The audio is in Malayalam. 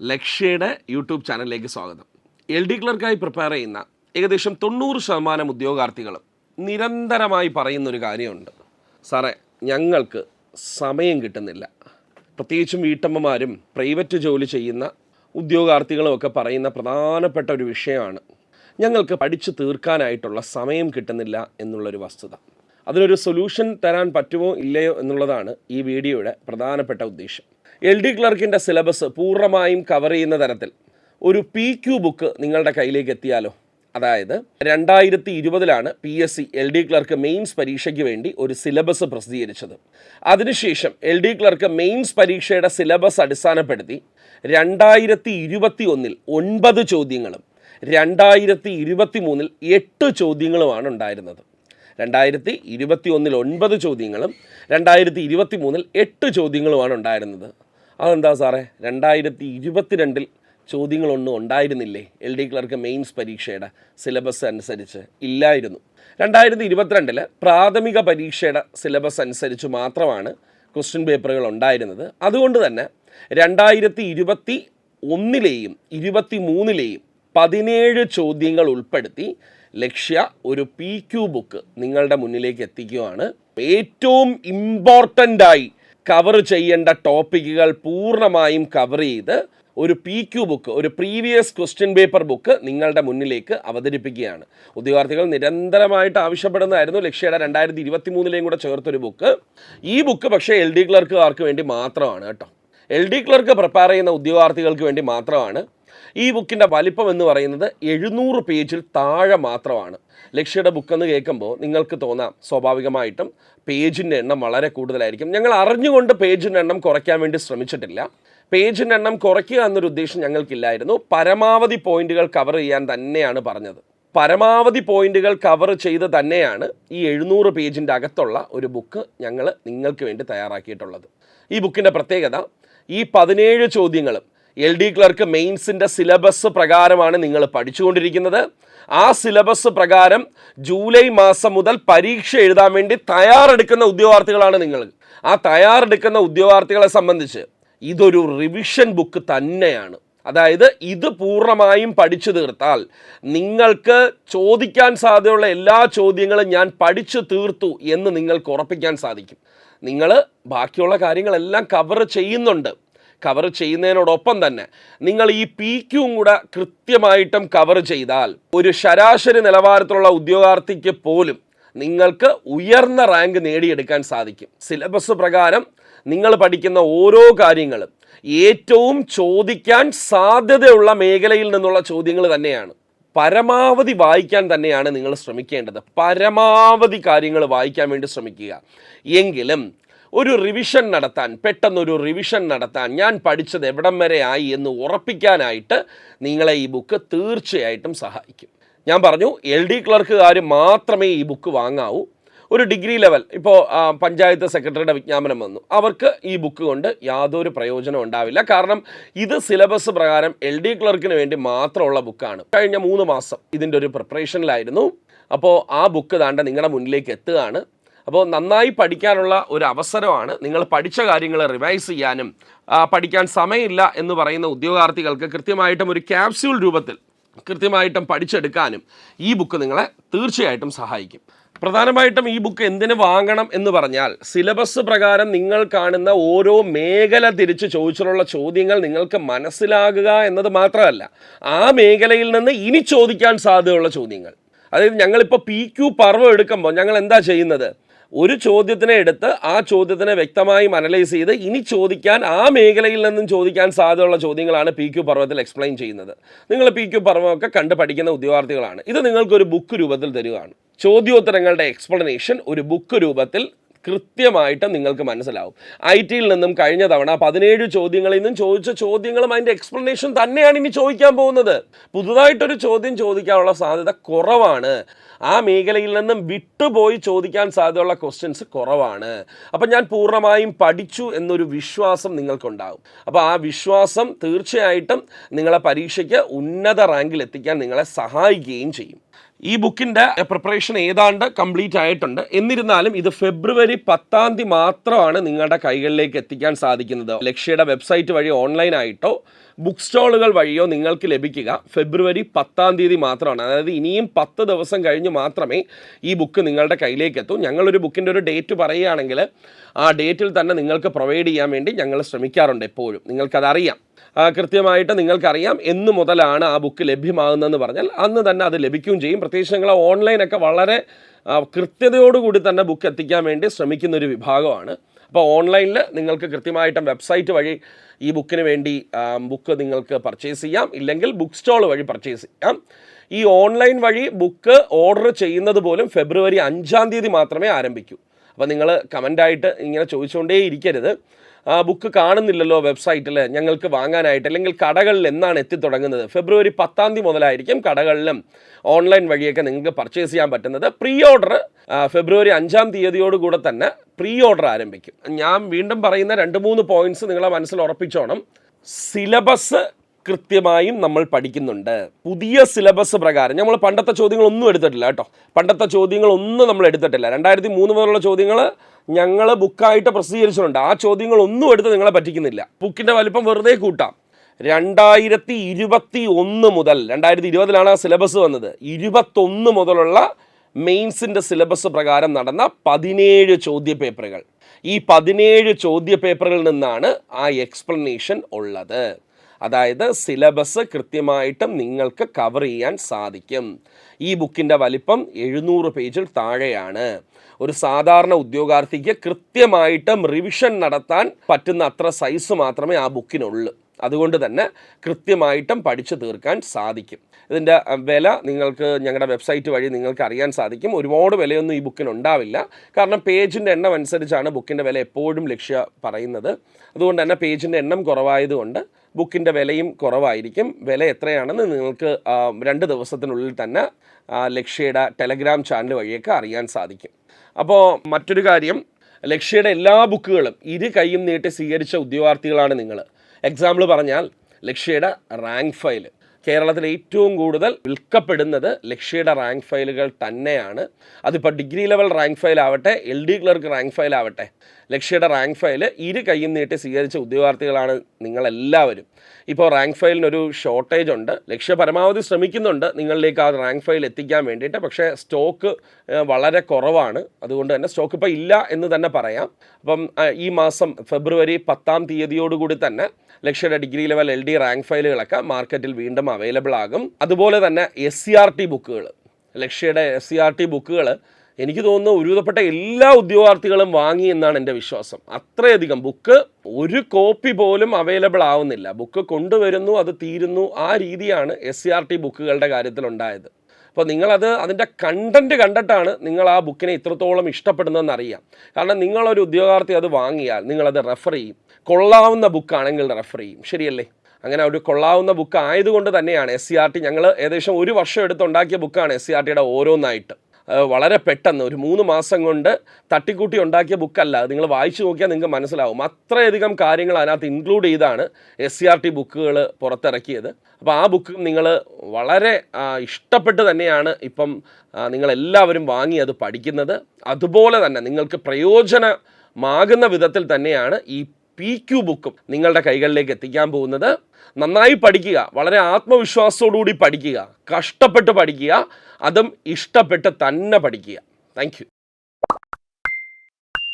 ലക്ഷ്യയുടെ യൂട്യൂബ് ചാനലിലേക്ക് സ്വാഗതം. എൽ ഡി ക്ലർക്കായി പ്രിപ്പയർ ചെയ്യുന്ന ഏകദേശം തൊണ്ണൂറ് ശതമാനം ഉദ്യോഗാർത്ഥികളും നിരന്തരമായി പറയുന്നൊരു കാര്യമുണ്ട്. സാറേ ഞങ്ങൾക്ക് സമയം കിട്ടുന്നില്ല. പ്രത്യേകിച്ചും വീട്ടമ്മമാരും പ്രൈവറ്റ് ജോലി ചെയ്യുന്ന ഉദ്യോഗാർത്ഥികളും ഒക്കെ പറയുന്ന പ്രധാനപ്പെട്ട ഒരു വിഷയമാണ്. ഞങ്ങൾക്ക് പഠിച്ചു തീർക്കാനായിട്ടുള്ള സമയം കിട്ടുന്നില്ല എന്നുള്ളൊരു വസ്തുത. അതിനൊരു സൊല്യൂഷൻ തരാൻ പറ്റുമോ ഇല്ലയോ എന്നുള്ളതാണ് ഈ വീഡിയോയുടെ പ്രധാനപ്പെട്ട ഉദ്ദേശം. എൽ ഡി ക്ലർക്കിന്റെ സിലബസ് പൂർണമായും കവർ ചെയ്യുന്ന തരത്തിൽ ഒരു പി ക്യു ബുക്ക് നിങ്ങളുടെ കയ്യിലേക്ക് എത്തിയാലോ? അതായത് രണ്ടായിരത്തി ഇരുപതിലാണ് P S C L D clerk mains പരീക്ഷയ്ക്ക് വേണ്ടി ഒരു സിലബസ് പ്രസിദ്ധീകരിച്ചത്. അതിനുശേഷം എൽ ഡി ക്ലർക്ക് മെയിൻസ് പരീക്ഷയുടെ സിലബസ് അടിസ്ഥാനപ്പെടുത്തി രണ്ടായിരത്തി ഇരുപത്തി ഒന്നിൽ ഒൻപത് ചോദ്യങ്ങളും രണ്ടായിരത്തി ഇരുപത്തി മൂന്നിൽ എട്ട് ചോദ്യങ്ങളുമാണ് ഉണ്ടായിരുന്നത്. രണ്ടായിരത്തി ഇരുപത്തി ഒന്നിൽ ഒൻപത് ചോദ്യങ്ങളും രണ്ടായിരത്തി ഇരുപത്തി മൂന്നിൽ എട്ട് ചോദ്യങ്ങളുമാണ് ഉണ്ടായിരുന്നത്. അതെന്താ സാറേ? രണ്ടായിരത്തി ഇരുപത്തിരണ്ടിൽ ചോദ്യങ്ങളൊന്നും ഉണ്ടായിരുന്നില്ലേ? എൽ ഡി ക്ലർക്ക് മെയിൻസ് പരീക്ഷയുടെ സിലബസ് അനുസരിച്ച് ഇല്ലായിരുന്നു. രണ്ടായിരത്തി ഇരുപത്തിരണ്ടിൽ പ്രാഥമിക പരീക്ഷയുടെ സിലബസ് അനുസരിച്ച് മാത്രമാണ് ക്വസ്റ്റ്യൻ പേപ്പറുകൾ ഉണ്ടായിരുന്നത്. അതുകൊണ്ട് തന്നെ രണ്ടായിരത്തി ഇരുപത്തി ഒന്നിലെയും ഇരുപത്തി മൂന്നിലെയും പതിനേഴ് ചോദ്യങ്ങൾ ഉൾപ്പെടുത്തി ലക്ഷ്യ ഒരു പി ക്യു ബുക്ക് നിങ്ങളുടെ മുന്നിലേക്ക് എത്തിക്കുകയാണ് ഏറ്റവും ഇമ്പോർട്ടന്റ് ആയി കവർ ചെയ്യേണ്ട ടോപ്പിക്കുകൾ പൂർണമായും കവർ ചെയ്ത് ഒരു പി ക്യു ബുക്ക് ഒരു പ്രീവിയസ് ക്വസ്റ്റ്യൻ പേപ്പർ ബുക്ക് നിങ്ങളുടെ മുന്നിലേക്ക് അവതരിപ്പിക്കുകയാണ്. ഉദ്യോഗാർത്ഥികൾ നിരന്തരമായിട്ട് ആവശ്യപ്പെടുന്നതായിരുന്നു ലക്ഷ്യയുടെ രണ്ടായിരത്തി ഇരുപത്തി മൂന്നിലെയും കൂടെ ചേർത്തൊരു ബുക്ക് ഈ ബുക്ക് പക്ഷേ എൽ ഡി ക്ലർക്കുകാർക്ക് വേണ്ടി മാത്രമാണ് കേട്ടോ. എൽ ഡി ക്ലർക്ക് പ്രിപ്പയർ ചെയ്യുന്ന ഉദ്യോഗാർത്ഥികൾക്ക് വേണ്ടി മാത്രമാണ്. ഈ ബുക്കിന്റെ വലിപ്പം എന്ന് പറയുന്നത് എഴുന്നൂറ് പേജിൽ താഴെ മാത്രമാണ്. ലക്ഷ്യയുടെ ബുക്കെന്ന് കേൾക്കുമ്പോൾ നിങ്ങൾക്ക് തോന്നാം സ്വാഭാവികമായിട്ടും പേജിന്റെ എണ്ണം വളരെ കൂടുതലായിരിക്കും. ഞങ്ങൾ അറിഞ്ഞുകൊണ്ട് പേജിന്റെ എണ്ണം കുറയ്ക്കാൻ വേണ്ടി ശ്രമിച്ചിട്ടില്ല. പേജിന്റെ എണ്ണം കുറയ്ക്കുക എന്നൊരു ഉദ്ദേശം ഞങ്ങൾക്കില്ലായിരുന്നു. പരമാവധി പോയിന്റുകൾ കവർ ചെയ്യാൻ തന്നെയാണ് പറഞ്ഞത്. പരമാവധി പോയിന്റുകൾ കവർ ചെയ്ത് തന്നെയാണ് ഈ എഴുന്നൂറ് പേജിന്റെ അകത്തുള്ള ഒരു ബുക്ക് ഞങ്ങൾ നിങ്ങൾക്ക് വേണ്ടി തയ്യാറാക്കിയിട്ടുള്ളത്. ഈ ബുക്കിന്റെ പ്രത്യേകത ഈ പതിനേഴ് ചോദ്യങ്ങളും എൽ ഡി ക്ലർക്ക് മെയിൻസിന്റെ സിലബസ് പ്രകാരമാണ് നിങ്ങൾ പഠിച്ചുകൊണ്ടിരിക്കുന്നത്. ആ സിലബസ് പ്രകാരം ജൂലൈ മാസം മുതൽ പരീക്ഷ എഴുതാൻ വേണ്ടി തയ്യാറെടുക്കുന്ന ഉദ്യോഗാർത്ഥികളാണ് നിങ്ങൾ. ആ തയ്യാറെടുക്കുന്ന ഉദ്യോഗാർത്ഥികളെ സംബന്ധിച്ച് ഇതൊരു റിവിഷൻ ബുക്ക് തന്നെയാണ്. അതായത് ഇത് പൂർണമായും പഠിച്ചു തീർത്താൽ നിങ്ങൾക്ക് ചോദിക്കാൻ സാധ്യതയുള്ള എല്ലാ ചോദ്യങ്ങളും ഞാൻ പഠിച്ചു തീർത്തു എന്ന് നിങ്ങൾക്ക് ഉറപ്പിക്കാൻ സാധിക്കും. നിങ്ങൾ ബാക്കിയുള്ള കാര്യങ്ങളെല്ലാം കവർ ചെയ്യുന്നുണ്ട്. കവർ ചെയ്യുന്നതിനോടൊപ്പം തന്നെ നിങ്ങൾ ഈ പി ക്യൂം കൂടെ കൃത്യമായിട്ടും കവർ ചെയ്താൽ ഒരു ശരാശരി നിലവാരത്തിലുള്ള ഉദ്യോഗാർത്ഥിക്ക് പോലും നിങ്ങൾക്ക് ഉയർന്ന റാങ്ക് നേടിയെടുക്കാൻ സാധിക്കും. സിലബസ് പ്രകാരം നിങ്ങൾ പഠിക്കുന്ന ഓരോ കാര്യങ്ങളും ഏറ്റവും ചോദിക്കാൻ സാധ്യതയുള്ള മേഖലയിൽ നിന്നുള്ള ചോദ്യങ്ങൾ തന്നെയാണ്. പരമാവധി വായിക്കാൻ തന്നെയാണ് നിങ്ങൾ ശ്രമിക്കേണ്ടത്. പരമാവധി കാര്യങ്ങൾ വായിക്കാൻ വേണ്ടി ശ്രമിക്കുക. എങ്കിലും ഒരു റിവിഷൻ നടത്താൻ പെട്ടെന്നൊരു റിവിഷൻ നടത്താൻ ഞാൻ പഠിച്ചത് എവിടം വരെ ആയി എന്ന് ഉറപ്പിക്കാനായിട്ട് നിങ്ങളെ ഈ ബുക്ക് തീർച്ചയായിട്ടും സഹായിക്കും. ഞാൻ പറഞ്ഞു എൽ ഡി ക്ലർക്കുകാർ മാത്രമേ ഈ ബുക്ക് വാങ്ങാവൂ. ഒരു ഡിഗ്രി ലെവൽ ഇപ്പോൾ പഞ്ചായത്ത് സെക്രട്ടറിയുടെ വിജ്ഞാപനം വന്നു. അവർക്ക് ഈ ബുക്ക് കൊണ്ട് യാതൊരു പ്രയോജനം ഉണ്ടാവില്ല. കാരണം ഇത് സിലബസ് പ്രകാരം എൽ ഡി ക്ലർക്കിന് വേണ്ടി മാത്രമുള്ള ബുക്കാണ് കഴിഞ്ഞ മൂന്ന് മാസം ഇതിന്റെ ഒരു പ്രിപ്പറേഷനിലായിരുന്നു അപ്പോൾ ആ ബുക്ക് താണ്ട നിങ്ങളുടെ മുന്നിലേക്ക് എത്തുകയാണ്. അപ്പോൾ നന്നായി പഠിക്കാനുള്ള ഒരു അവസരമാണ് നിങ്ങൾ പഠിച്ച കാര്യങ്ങൾ റിവൈസ് ചെയ്യാനും പഠിക്കാൻ സമയമില്ല എന്ന് പറയുന്ന ഉദ്യോഗാർത്ഥികൾക്ക് കൃത്യമായിട്ടും ഒരു ക്യാപ്സ്യൂൾ രൂപത്തിൽ കൃത്യമായിട്ടും പഠിച്ചെടുക്കാനും ഈ ബുക്ക് നിങ്ങളെ തീർച്ചയായിട്ടും സഹായിക്കും. പ്രധാനമായിട്ടും ഈ ബുക്ക് എന്തിനു വാങ്ങണം എന്ന് പറഞ്ഞാൽ സിലബസ് പ്രകാരം നിങ്ങൾ കാണുന്ന ഓരോ മേഖല തിരിച്ച് ചോദിച്ചിട്ടുള്ള ചോദ്യങ്ങൾ നിങ്ങൾക്ക് മനസ്സിലാകുക എന്നത് മാത്രമല്ല ആ മേഖലയിൽ നിന്ന് ഇനി ചോദിക്കാൻ സാധ്യതയുള്ള ചോദ്യങ്ങൾ. അതായത് ഞങ്ങളിപ്പോൾ പി ക്യു പർവം എടുക്കുമ്പോൾ ഞങ്ങൾ എന്താ ചെയ്യുന്നത്? ഒരു ചോദ്യത്തിനെ എടുത്ത് ആ ചോദ്യത്തിനെ വ്യക്തമായും അനലൈസ് ചെയ്ത് ഇനി ചോദിക്കാൻ ആ മേഖലയിൽ നിന്നും ചോദിക്കാൻ സാധ്യതയുള്ള ചോദ്യങ്ങളാണ് പി ക്യു പർവത്തിൽ എക്സ്പ്ലെയിൻ ചെയ്യുന്നത്. നിങ്ങൾ പി ക്യു പർവമൊക്കെ കണ്ട് പഠിക്കുന്ന ഉദ്യോഗാർത്ഥികളാണ്. ഇത് നിങ്ങൾക്കൊരു ബുക്ക് രൂപത്തിൽ തരികയാണ് ചോദ്യോത്തരങ്ങളുടെ എക്സ്പ്ലനേഷൻ ഒരു ബുക്ക് രൂപത്തിൽ കൃത്യമായിട്ട് നിങ്ങൾക്ക് മനസ്സിലാവും. ഐ ടിയിൽ നിന്നും കഴിഞ്ഞ തവണ പതിനേഴ് ചോദ്യങ്ങളിൽ നിന്നും ചോദിച്ച ചോദ്യങ്ങളും അതിന്റെ എക്സ്പ്ലനേഷൻ തന്നെയാണ് ഇനി ചോദിക്കാൻ പോകുന്നത്. പുതുതായിട്ടൊരു ചോദ്യം ചോദിക്കാനുള്ള സാധ്യത കുറവാണ്. ആ മേഖലയിൽ നിന്നും വിട്ടുപോയി ചോദിക്കാൻ സാധ്യതയുള്ള ക്വസ്റ്റ്യൻസ് കുറവാണ്. അപ്പം ഞാൻ പൂർണമായും പഠിച്ചു എന്നൊരു വിശ്വാസം നിങ്ങൾക്കുണ്ടാകും അപ്പോൾ ആ വിശ്വാസം തീർച്ചയായിട്ടും നിങ്ങളെ പരീക്ഷയ്ക്ക് ഉന്നത റാങ്കിൽ എത്തിക്കാൻ നിങ്ങളെ സഹായിക്കുകയും ചെയ്യും. ഈ ബുക്കിന്റെ പ്രിപ്പറേഷൻ ഏതാണ്ട് കംപ്ലീറ്റ് ആയിട്ടുണ്ട്. എന്നിരുന്നാലും ഇത് ഫെബ്രുവരി പത്താം തീയതി മാത്രമാണ് നിങ്ങളുടെ കൈകളിലേക്ക് എത്തിക്കാൻ സാധിക്കുന്നത്. ലക്ഷ്യയുടെ വെബ്സൈറ്റ് വഴി ഓൺലൈനായിട്ടോ ബുക്ക് സ്റ്റോളുകൾ വഴിയോ നിങ്ങൾക്ക് ലഭിക്കുക. ഫെബ്രുവരി പത്താം തീയതി മാത്രമാണ്. അതായത് ഇനിയും പത്ത് ദിവസം കഴിഞ്ഞ് മാത്രമേ ഈ ബുക്ക് നിങ്ങളുടെ കയ്യിലേക്ക് എത്തൂ ഞങ്ങളൊരു ബുക്കിന്റെ ഒരു ഡേറ്റ് പറയുകയാണെങ്കിൽ ആ ഡേറ്റിൽ തന്നെ നിങ്ങൾക്ക് പ്രൊവൈഡ് ചെയ്യാൻ വേണ്ടി ഞങ്ങൾ ശ്രമിക്കാറുണ്ട് എപ്പോഴും. നിങ്ങൾക്കതറിയാം. കൃത്യമായിട്ട് നിങ്ങൾക്കറിയാം എന്ന് മുതലാണ് ആ ബുക്ക് ലഭ്യമാകുന്നതെന്ന് പറഞ്ഞാൽ അന്ന് തന്നെ അത് ലഭിക്കുകയും ചെയ്യും. പ്രത്യേകിച്ച് ഞങ്ങൾ ഓൺലൈനൊക്കെ വളരെ കൃത്യതയോടുകൂടി തന്നെ ബുക്ക് എത്തിക്കാൻ വേണ്ടി ശ്രമിക്കുന്ന ഒരു വിഭാഗമാണ്. അപ്പോൾ ഓൺലൈനിൽ നിങ്ങൾക്ക് കൃത്യമായിട്ടും വെബ്സൈറ്റ് വഴി ഈ ബുക്കിന് വേണ്ടി ബുക്ക് നിങ്ങൾക്ക് പർച്ചേസ് ചെയ്യാം. ഇല്ലെങ്കിൽ ബുക്ക് സ്റ്റോൾ വഴി പർച്ചേസ് ചെയ്യാം. ഈ ഓൺലൈൻ വഴി ബുക്ക് ഓർഡർ ചെയ്യുന്നത് പോലും ഫെബ്രുവരി അഞ്ചാം തീയതി മാത്രമേ ആരംഭിക്കൂ. അപ്പോൾ നിങ്ങൾ കമന്റായിട്ട് ഇങ്ങനെ ചോദിച്ചുകൊണ്ടേ ഇരിക്കരുത് ആ ബുക്ക് കാണുന്നില്ലല്ലോ വെബ്സൈറ്റിൽ ഞങ്ങൾക്ക് വാങ്ങാനായിട്ട് അല്ലെങ്കിൽ കടകളിൽ എന്നാണ് എത്തിത്തുടങ്ങുന്നത് ഫെബ്രുവരി പത്താം തീയതി മുതലായിരിക്കും കടകളിലും ഓൺലൈൻ വഴിയൊക്കെ നിങ്ങൾക്ക് പർച്ചേസ് ചെയ്യാൻ പറ്റുന്നത്. പ്രീ ഓർഡർ ഫെബ്രുവരി അഞ്ചാം തീയതിയോടുകൂടെ തന്നെ പ്രീ ഓർഡർ ആരംഭിക്കും. ഞാൻ വീണ്ടും പറയുന്ന രണ്ട് മൂന്ന് പോയിന്റ്സ് നിങ്ങളെ മനസ്സിൽ ഉറപ്പിച്ചോണം. സിലബസ് കൃത്യമായും നമ്മൾ പഠിക്കുന്നുണ്ട്. പുതിയ സിലബസ് പ്രകാരം. നമ്മൾ പണ്ടത്തെ ചോദ്യങ്ങളൊന്നും എടുത്തിട്ടില്ല കേട്ടോ. പണ്ടത്തെ ചോദ്യങ്ങളൊന്നും നമ്മൾ എടുത്തിട്ടില്ല. രണ്ടായിരത്തി മൂന്ന് മുതലുള്ള ചോദ്യങ്ങൾ ഞങ്ങൾ ബുക്കായിട്ട് പ്രസിദ്ധീകരിച്ചിട്ടുണ്ട്. ആ ചോദ്യങ്ങളൊന്നും എടുത്ത് നിങ്ങളെ പറ്റിക്കുന്നില്ല. ബുക്കിന്റെ വലിപ്പം വെറുതെ കൂട്ടാം. രണ്ടായിരത്തി ഇരുപത്തി ഒന്ന് മുതൽ രണ്ടായിരത്തി ഇരുപതിലാണ് ആ സിലബസ് വന്നത്. ഇരുപത്തൊന്ന് മുതലുള്ള മെയിൻസിന്റെ സിലബസ് പ്രകാരം നടന്ന പതിനേഴ് ചോദ്യ പേപ്പറുകൾ ഈ പതിനേഴ് ചോദ്യ പേപ്പറുകളിൽ നിന്നാണ് ആ എക്സ്പ്ലനേഷൻ ഉള്ളത്. അതായത് സിലബസ് കൃത്യമായിട്ടും നിങ്ങൾക്ക് കവർ ചെയ്യാൻ സാധിക്കും. ഈ ബുക്കിന്റെ വലിപ്പം എഴുന്നൂറ് പേജിൽ താഴെയാണ്. ഒരു സാധാരണ ഉദ്യോഗാർത്ഥിക്ക് കൃത്യമായിട്ടും റിവിഷൻ നടത്താൻ പറ്റുന്ന അത്ര സൈസ് മാത്രമേ ആ ബുക്കിനുള്ളൂ അതുകൊണ്ട് തന്നെ കൃത്യമായിട്ടും പഠിച്ചു തീർക്കാൻ സാധിക്കും. ഇതിന്റെ വില നിങ്ങൾക്ക് ഞങ്ങളുടെ വെബ്സൈറ്റ് വഴി നിങ്ങൾക്ക് അറിയാൻ സാധിക്കും. ഒരുപാട് വിലയൊന്നും ഈ ബുക്കിന് ഉണ്ടാവില്ല. കാരണം പേജിന്റെ എണ്ണം അനുസരിച്ചാണ് ബുക്കിന്റെ വില എപ്പോഴും ലക്ഷ്യ പറയുന്നത്. അതുകൊണ്ട് തന്നെ പേജിന്റെ എണ്ണം കുറവായതുകൊണ്ട് ബുക്കിന്റെ വിലയും കുറവായിരിക്കും. വില എത്രയാണെന്ന് നിങ്ങൾക്ക് രണ്ട് ദിവസത്തിനുള്ളിൽ തന്നെ ലക്ഷ്യയുടെ ടെലഗ്രാം ചാനൽ വഴിയൊക്കെ അറിയാൻ സാധിക്കും. അപ്പോൾ മറ്റൊരു കാര്യം ലക്ഷ്യയുടെ എല്ലാ ബുക്കുകളും ഇരു കൈയും നീട്ടി സ്വീകരിച്ച ഉദ്യോഗാർത്ഥികളാണ് നിങ്ങൾ എക്സാമ്പിൾ പറഞ്ഞാൽ ലക്ഷ്യയുടെ റാങ്ക് ഫയൽ കേരളത്തിൽ ഏറ്റവും കൂടുതൽ വിൽക്കപ്പെടുന്നത് ലക്ഷ്യയുടെ റാങ്ക് ഫയലുകൾ തന്നെയാണ്. അതിപ്പോൾ ഡിഗ്രി ലെവൽ റാങ്ക് ഫയൽ ആവട്ടെ L D clerk rank file ആവട്ടെ ലക്ഷ്യയുടെ റാങ്ക് ഫയൽ ഇരു കൈയും നീട്ടി സ്വീകരിച്ച ഉദ്യോഗാർത്ഥികളാണ് നിങ്ങളെല്ലാവരും. ഇപ്പോൾ റാങ്ക് ഫയലിനൊരു ഷോർട്ടേജ് ഉണ്ട്. ലക്ഷ്യ പരമാവധി ശ്രമിക്കുന്നുണ്ട്. നിങ്ങളിലേക്ക് ആ റാങ്ക് ഫയൽ എത്തിക്കാൻ വേണ്ടിയിട്ട്. പക്ഷേ സ്റ്റോക്ക് വളരെ കുറവാണ്. അതുകൊണ്ട് തന്നെ സ്റ്റോക്ക് ഇപ്പോൾ ഇല്ല എന്ന് തന്നെ പറയാം. അപ്പം ഈ മാസം ഫെബ്രുവരി പത്താം തീയതിയോടുകൂടി തന്നെ ലക്ഷ്യയുടെ degree level L D rank ഫയലുകളൊക്കെ മാർക്കറ്റിൽ വീണ്ടും അവൈലബിൾ ആകും. അതുപോലെ തന്നെ എസ് സി ആർ ടി ബുക്കുകൾ ലക്ഷ്യയുടെ എസ് സി ആർ ടി ബുക്കുകൾ എനിക്ക് തോന്നുന്നു ഒരുവിധപ്പെട്ട എല്ലാ ഉദ്യോഗാർത്ഥികളും വാങ്ങി എന്നാണ് എന്റെ വിശ്വാസം. അത്രയധികം ബുക്ക് ഒരു കോപ്പി പോലും അവൈലബിൾ ആവുന്നില്ല. ബുക്ക് കൊണ്ടുവരുന്നു അത് തീരുന്നു ആ രീതിയാണ് എസ് സി ബുക്കുകളുടെ കാര്യത്തിൽ ഉണ്ടായത് അപ്പോൾ നിങ്ങളത് അതിന്റെ കണ്ടന്റ് കണ്ടിട്ടാണ് നിങ്ങൾ ആ ബുക്കിനെ ഇത്രത്തോളം ഇഷ്ടപ്പെടുന്നതെന്ന് അറിയാം കാരണം നിങ്ങളൊരു ഉദ്യോഗാർത്ഥി അത് വാങ്ങിയാൽ നിങ്ങളത് റെഫർ ചെയ്യും. കൊള്ളാവുന്ന ബുക്കാണെങ്കിൽ റെഫർ ചെയ്യും. ശരിയല്ലേ? അങ്ങനെ ഒരു കൊള്ളാവുന്ന ബുക്ക് ആയതുകൊണ്ട് തന്നെയാണ് എസ് സി ആർ ടി ഞങ്ങൾ ഏകദേശം ഒരു വർഷം എടുത്തുണ്ടാക്കിയ ബുക്കാണ് എസ് സി ആർ ടിയുടെ ഓരോന്നായിട്ട്. വളരെ പെട്ടെന്ന് ഒരു മൂന്ന് മാസം കൊണ്ട് തട്ടിക്കൂട്ടി ഉണ്ടാക്കിയ ബുക്കല്ല. നിങ്ങൾ വായിച്ചു നോക്കിയാൽ നിങ്ങൾക്ക് മനസ്സിലാവും. അത്രയധികം കാര്യങ്ങൾ അതിനകത്ത് ഇൻക്ലൂഡ് ചെയ്താണ് എസ് സി ആർ ടി ബുക്കുകൾ പുറത്തിറക്കിയത്. അപ്പോൾ ആ ബുക്ക് നിങ്ങൾ വളരെ ഇഷ്ടപ്പെട്ട് തന്നെയാണ് ഇപ്പം നിങ്ങളെല്ലാവരും വാങ്ങി അത് പഠിക്കുന്നത്. അതുപോലെ തന്നെ നിങ്ങൾക്ക് പ്രയോജനമാകുന്ന വിധത്തിൽ തന്നെയാണ് ഈ പി ക്യു ബുക്കും നിങ്ങളുടെ കൈകളിലേക്ക് എത്തിക്കാൻ പോകുന്നത് നന്നായി പഠിക്കുക വളരെ ആത്മവിശ്വാസത്തോടുകൂടി പഠിക്കുക കഷ്ടപ്പെട്ട് പഠിക്കുക അതും ഇഷ്ടപ്പെട്ട് തന്നെ പഠിക്കുക. താങ്ക്